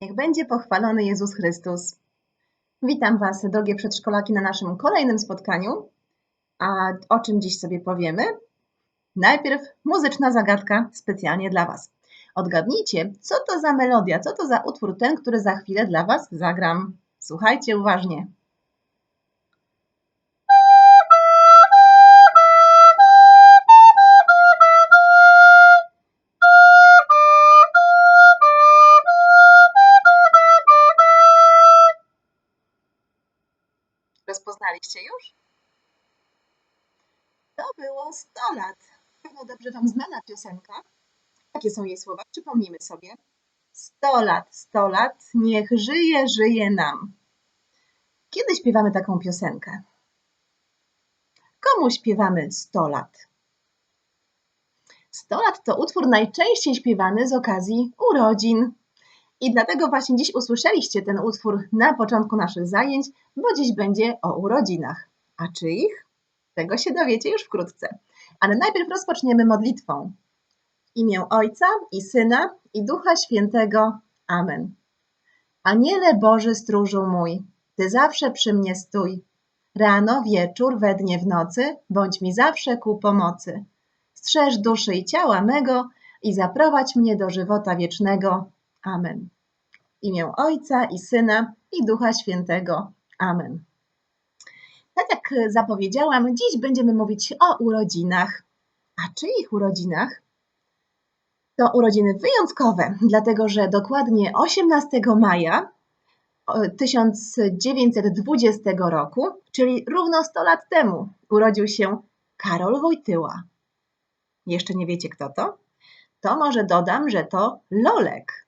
Niech będzie pochwalony Jezus Chrystus. Witam Was, drogie przedszkolaki, na naszym kolejnym spotkaniu. A o czym dziś sobie powiemy? Najpierw muzyczna zagadka specjalnie dla Was. Odgadnijcie, co to za melodia, co to za utwór ten, który za chwilę dla Was zagram. Słuchajcie uważnie. 100 lat. Pewno dobrze Wam znana piosenka. Jakie są jej słowa? Przypomnijmy sobie. 100 lat, 100 lat, niech żyje, żyje nam. Kiedy śpiewamy taką piosenkę? Komu śpiewamy 100 lat? 100 lat to utwór najczęściej śpiewany z okazji urodzin. I dlatego właśnie dziś usłyszeliście ten utwór na początku naszych zajęć, bo dziś będzie o urodzinach. A czyich? Tego się dowiecie już wkrótce. Ale najpierw rozpoczniemy modlitwą. W imię Ojca i Syna i Ducha Świętego. Amen. Aniele Boży stróżu mój, Ty zawsze przy mnie stój. Rano, wieczór, we dnie, w nocy, bądź mi zawsze ku pomocy. Strzeż duszy i ciała mego i zaprowadź mnie do żywota wiecznego. Amen. W imię Ojca i Syna i Ducha Świętego. Amen. Tak jak zapowiedziałam, dziś będziemy mówić o urodzinach. A czyich urodzinach? To urodziny wyjątkowe, dlatego że dokładnie 18 maja 1920 roku, czyli równo 100 lat temu, urodził się Karol Wojtyła. Jeszcze nie wiecie kto to? To może dodam, że to Lolek.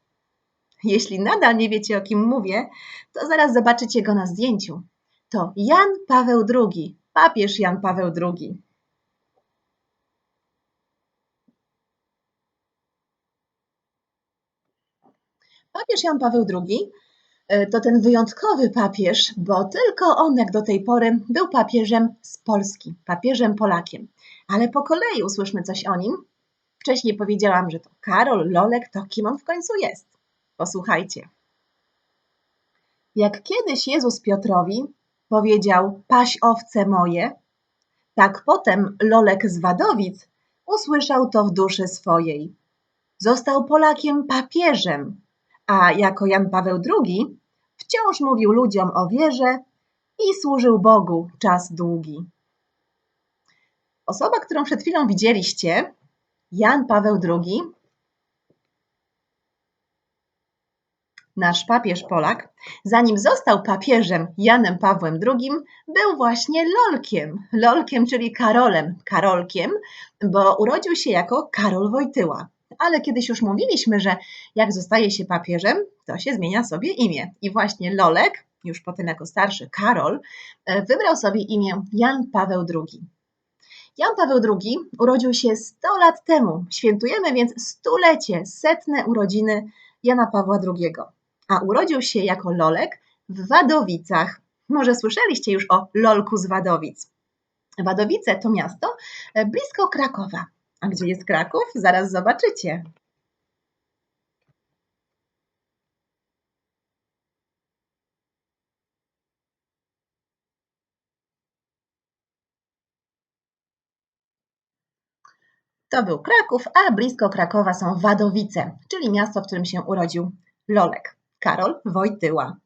Jeśli nadal nie wiecie o kim mówię, to zaraz zobaczycie go na zdjęciu. To Jan Paweł II, papież Jan Paweł II. Papież Jan Paweł II e, to ten wyjątkowy papież, bo tylko on jak do tej pory był papieżem z Polski, papieżem Polakiem. Ale po kolei usłyszmy coś o nim. Wcześniej powiedziałam, że to Karol Lolek, to kim on w końcu jest? Posłuchajcie. Jak kiedyś Jezus Piotrowi powiedział: Paś owce moje, tak potem Lolek z Wadowic usłyszał to w duszy swojej. Został Polakiem papieżem, a jako Jan Paweł II wciąż mówił ludziom o wierze i służył Bogu czas długi. Osoba, którą przed chwilą widzieliście, Jan Paweł II, nasz papież Polak, zanim został papieżem Janem Pawłem II, był właśnie Lolkiem. Lolkiem, czyli Karolem, Karolkiem, bo urodził się jako Karol Wojtyła. Ale kiedyś już mówiliśmy, że jak zostaje się papieżem, to się zmienia sobie imię. I właśnie Lolek, już potem jako starszy Karol, wybrał sobie imię Jan Paweł II. Jan Paweł II urodził się 100 lat temu. Świętujemy więc stulecie, setne urodziny Jana Pawła II. A urodził się jako Lolek w Wadowicach. Może słyszeliście już o Lolku z Wadowic. Wadowice to miasto blisko Krakowa. A gdzie jest Kraków? Zaraz zobaczycie. To był Kraków, a blisko Krakowa są Wadowice, czyli miasto, w którym się urodził Lolek, Karol Wojtyła.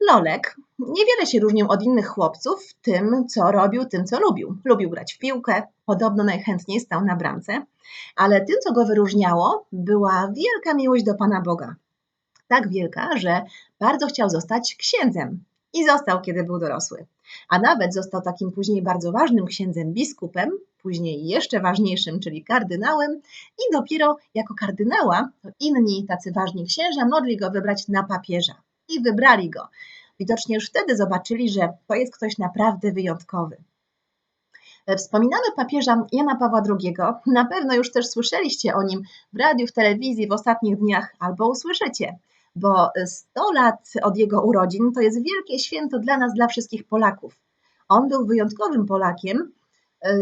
Lolek niewiele się różnił od innych chłopców w tym, co robił, tym, co lubił. Lubił grać w piłkę, podobno najchętniej stał na bramce, ale tym, co go wyróżniało, była wielka miłość do Pana Boga. Tak wielka, że bardzo chciał zostać księdzem i został, kiedy był dorosły. A nawet został takim później bardzo ważnym księdzem biskupem, później jeszcze ważniejszym, czyli kardynałem, i dopiero jako kardynała inni tacy ważni księża mogli go wybrać na papieża. I wybrali go. Widocznie już wtedy zobaczyli, że to jest ktoś naprawdę wyjątkowy. Wspominamy papieża Jana Pawła II. Na pewno już też słyszeliście o nim w radiu, w telewizji w ostatnich dniach albo usłyszycie, bo 100 lat od jego urodzin to jest wielkie święto dla nas, dla wszystkich Polaków. On był wyjątkowym Polakiem,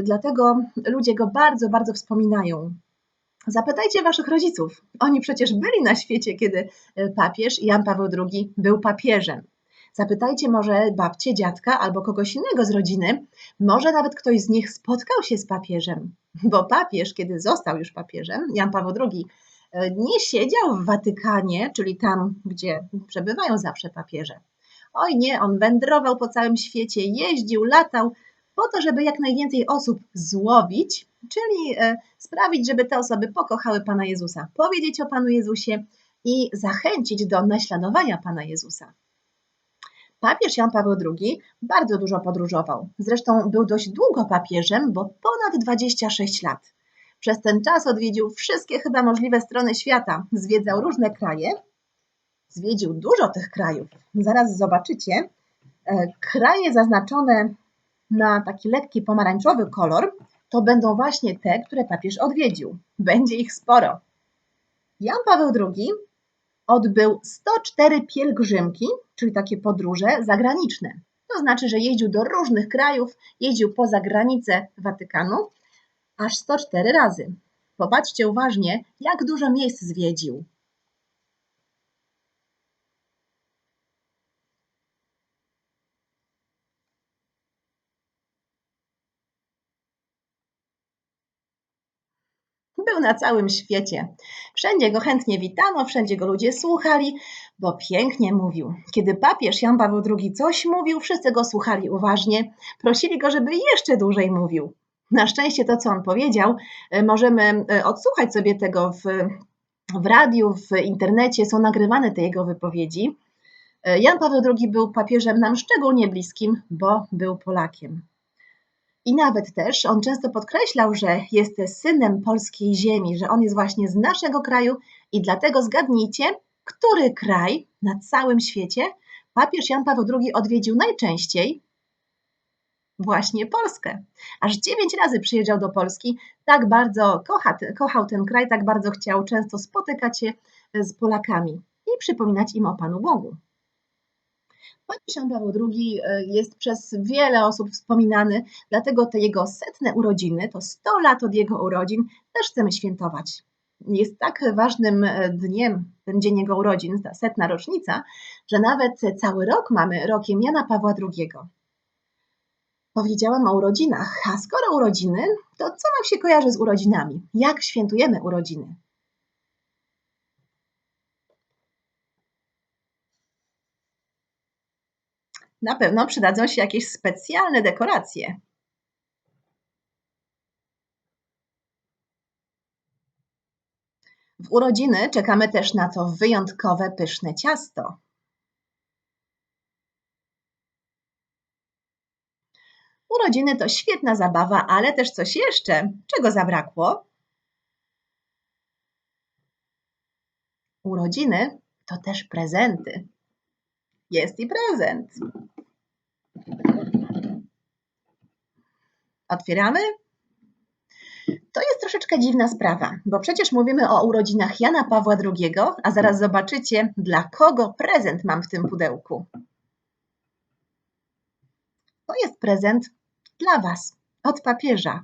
dlatego ludzie go bardzo, bardzo wspominają. Zapytajcie waszych rodziców. Oni przecież byli na świecie, kiedy e, papież Jan Paweł II był papieżem. Zapytajcie może babcie, dziadka albo kogoś innego z rodziny. Może nawet ktoś z nich spotkał się z papieżem, bo papież, kiedy został już papieżem, Jan Paweł II, e, nie siedział w Watykanie, czyli tam, gdzie przebywają zawsze papieże. Oj nie, on wędrował po całym świecie, jeździł, latał, po to, żeby jak najwięcej osób złowić, czyli e, sprawić, żeby te osoby pokochały Pana Jezusa, powiedzieć o Panu Jezusie i zachęcić do naśladowania Pana Jezusa. Papież Jan Paweł II bardzo dużo podróżował. Zresztą był dość długo papieżem, bo ponad 26 lat. Przez ten czas odwiedził wszystkie chyba możliwe strony świata, zwiedzał różne kraje, zwiedził dużo tych krajów. Zaraz zobaczycie. E, kraje zaznaczone na taki lekki pomarańczowy kolor to będą właśnie te, które papież odwiedził. Będzie ich sporo. Jan Paweł II odbył 104 pielgrzymki, czyli takie podróże zagraniczne. To znaczy, że jeździł do różnych krajów, jeździł poza granice Watykanu aż 104 razy. Popatrzcie uważnie, jak dużo miejsc zwiedził. Był na całym świecie. Wszędzie go chętnie witano, wszędzie go ludzie słuchali, bo pięknie mówił. Kiedy papież Jan Paweł II coś mówił, wszyscy go słuchali uważnie, prosili go, żeby jeszcze dłużej mówił. Na szczęście to, co on powiedział, e, możemy e, odsłuchać sobie tego w, w radiu, w internecie, są nagrywane te jego wypowiedzi. E, Jan Paweł II był papieżem nam szczególnie bliskim, bo był Polakiem. I nawet też on często podkreślał, że jest synem polskiej ziemi, że on jest właśnie z naszego kraju i dlatego zgadnijcie, który kraj na całym świecie papież Jan Paweł II odwiedził najczęściej? Właśnie Polskę. Aż dziewięć razy przyjeżdżał do Polski, tak bardzo kocha, kochał ten kraj, tak bardzo chciał często spotykać się z Polakami i przypominać im o Panu Bogu. Jan Paweł II jest przez wiele osób wspominany, dlatego te jego setne urodziny, to 100 lat od jego urodzin, też chcemy świętować. Jest tak ważnym e, dniem, ten dzień jego urodzin, ta setna rocznica, że nawet cały rok mamy rokiem Jana Pawła II. Powiedziałam o urodzinach, a skoro urodziny, to co nam się kojarzy z urodzinami? Jak świętujemy urodziny? Na pewno przydadzą się jakieś specjalne dekoracje. W urodziny czekamy też na to wyjątkowe, pyszne ciasto. Urodziny to świetna zabawa, ale też coś jeszcze. Czego zabrakło? Urodziny to też prezenty. Jest i prezent. Otwieramy? To jest troszeczkę dziwna sprawa, bo przecież mówimy o urodzinach Jana Pawła II, a zaraz zobaczycie, dla kogo prezent mam w tym pudełku. To jest prezent dla Was od papieża.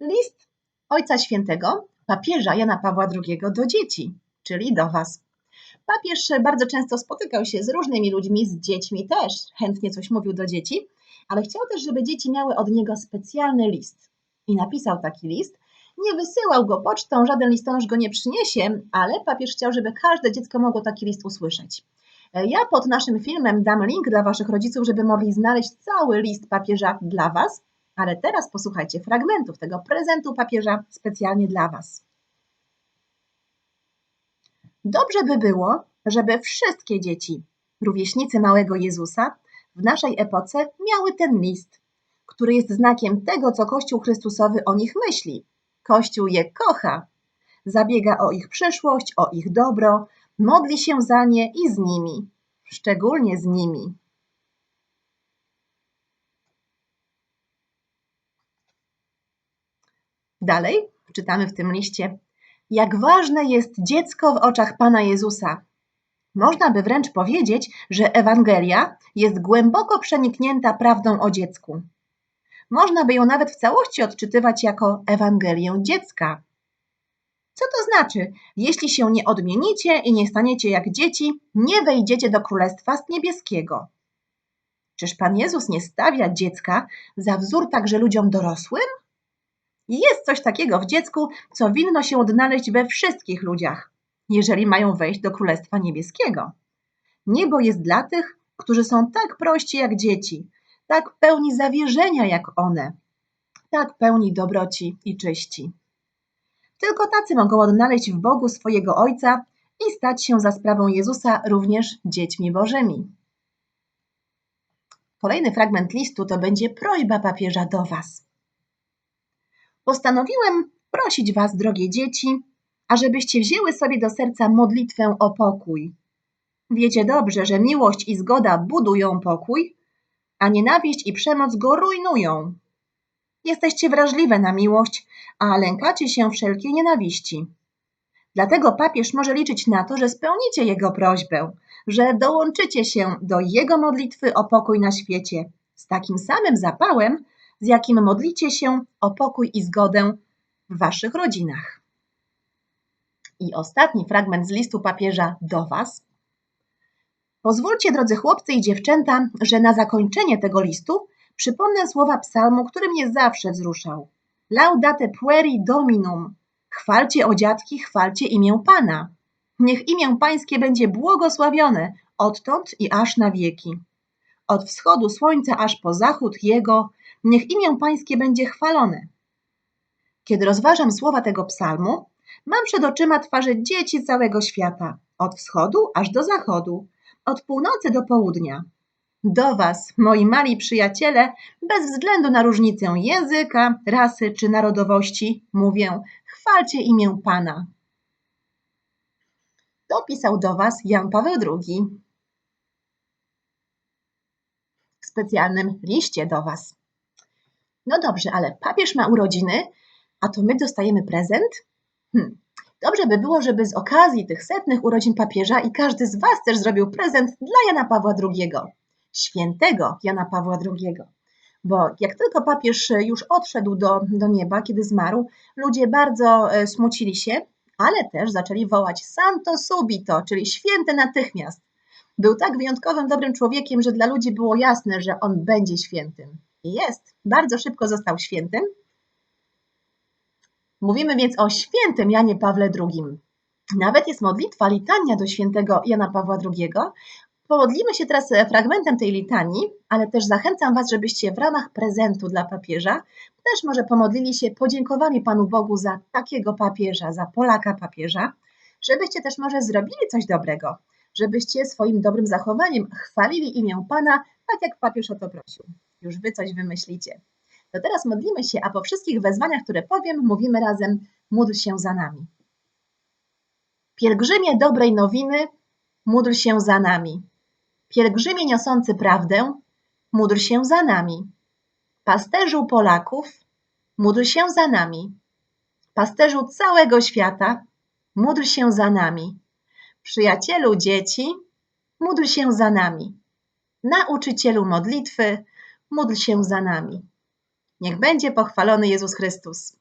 List Ojca Świętego, papieża Jana Pawła II do dzieci, czyli do Was. Papież bardzo często spotykał się z różnymi ludźmi, z dziećmi też, chętnie coś mówił do dzieci, ale chciał też, żeby dzieci miały od niego specjalny list. I napisał taki list. Nie wysyłał go pocztą, żaden listonosz go nie przyniesie, ale papież chciał, żeby każde dziecko mogło taki list usłyszeć. Ja pod naszym filmem dam link dla Waszych rodziców, żeby mogli znaleźć cały list papieża dla Was, ale teraz posłuchajcie fragmentów tego prezentu papieża specjalnie dla Was. Dobrze by było, żeby wszystkie dzieci, rówieśnicy małego Jezusa, w naszej epoce miały ten list, który jest znakiem tego, co Kościół Chrystusowy o nich myśli. Kościół je kocha, zabiega o ich przyszłość, o ich dobro, modli się za nie i z nimi, szczególnie z nimi. Dalej czytamy w tym liście jak ważne jest dziecko w oczach Pana Jezusa. Można by wręcz powiedzieć, że Ewangelia jest głęboko przeniknięta prawdą o dziecku. Można by ją nawet w całości odczytywać jako Ewangelię dziecka. Co to znaczy? Jeśli się nie odmienicie i nie staniecie jak dzieci, nie wejdziecie do Królestwa Niebieskiego. Czyż Pan Jezus nie stawia dziecka za wzór także ludziom dorosłym? Jest coś takiego w dziecku, co winno się odnaleźć we wszystkich ludziach, jeżeli mają wejść do Królestwa Niebieskiego. Niebo jest dla tych, którzy są tak prości jak dzieci, tak pełni zawierzenia jak one, tak pełni dobroci i czyści. Tylko tacy mogą odnaleźć w Bogu swojego Ojca i stać się za sprawą Jezusa również dziećmi Bożymi. Kolejny fragment listu to będzie prośba papieża do Was. Postanowiłem prosić Was, drogie dzieci, ażebyście wzięły sobie do serca modlitwę o pokój. Wiecie dobrze, że miłość i zgoda budują pokój, a nienawiść i przemoc go rujnują. Jesteście wrażliwe na miłość, a lękacie się wszelkiej nienawiści. Dlatego papież może liczyć na to, że spełnicie jego prośbę, że dołączycie się do jego modlitwy o pokój na świecie z takim samym zapałem, z jakim modlicie się o pokój i zgodę w waszych rodzinach. I ostatni fragment z listu papieża do Was. Pozwólcie, drodzy chłopcy i dziewczęta, że na zakończenie tego listu przypomnę słowa psalmu, który mnie zawsze wzruszał. Laudate pueri dominum. Chwalcie o dziadki, chwalcie imię Pana. Niech imię Pańskie będzie błogosławione odtąd i aż na wieki. Od wschodu słońca aż po zachód jego, niech imię Pańskie będzie chwalone. Kiedy rozważam słowa tego psalmu, mam przed oczyma twarze dzieci całego świata, od wschodu aż do zachodu, od północy do południa. Do Was, moi mali przyjaciele, bez względu na różnicę języka, rasy czy narodowości, mówię: chwalcie imię Pana. Dopisał do Was Jan Paweł II. W specjalnym liście do Was. No dobrze, ale papież ma urodziny, a to my dostajemy prezent? Hm. Dobrze by było, żeby z okazji tych setnych urodzin papieża i każdy z Was też zrobił prezent dla Jana Pawła II, świętego Jana Pawła II. Bo jak tylko papież już odszedł do, do nieba, kiedy zmarł, ludzie bardzo e, smucili się, ale też zaczęli wołać Santo subito, czyli święty natychmiast. Był tak wyjątkowym, dobrym człowiekiem, że dla ludzi było jasne, że on będzie świętym. Jest. Bardzo szybko został świętym. Mówimy więc o świętym Janie Pawle II. Nawet jest modlitwa, litania do świętego Jana Pawła II. Pomodlimy się teraz fragmentem tej litanii, ale też zachęcam Was, żebyście w ramach prezentu dla papieża też może pomodlili się, podziękowali Panu Bogu za takiego papieża, za Polaka papieża, żebyście też może zrobili coś dobrego, żebyście swoim dobrym zachowaniem chwalili imię Pana, tak jak papież o to prosił. Już Wy coś wymyślicie. To teraz modlimy się, a po wszystkich wezwaniach, które powiem, mówimy razem: módl się za nami. Pielgrzymie dobrej nowiny, módl się za nami. Pielgrzymie niosący prawdę, módl się za nami. Pasterzu Polaków, módl się za nami. Pasterzu całego świata, módl się za nami. Przyjacielu dzieci, módl się za nami. Nauczycielu modlitwy, módl się za nami. Niech będzie pochwalony Jezus Chrystus.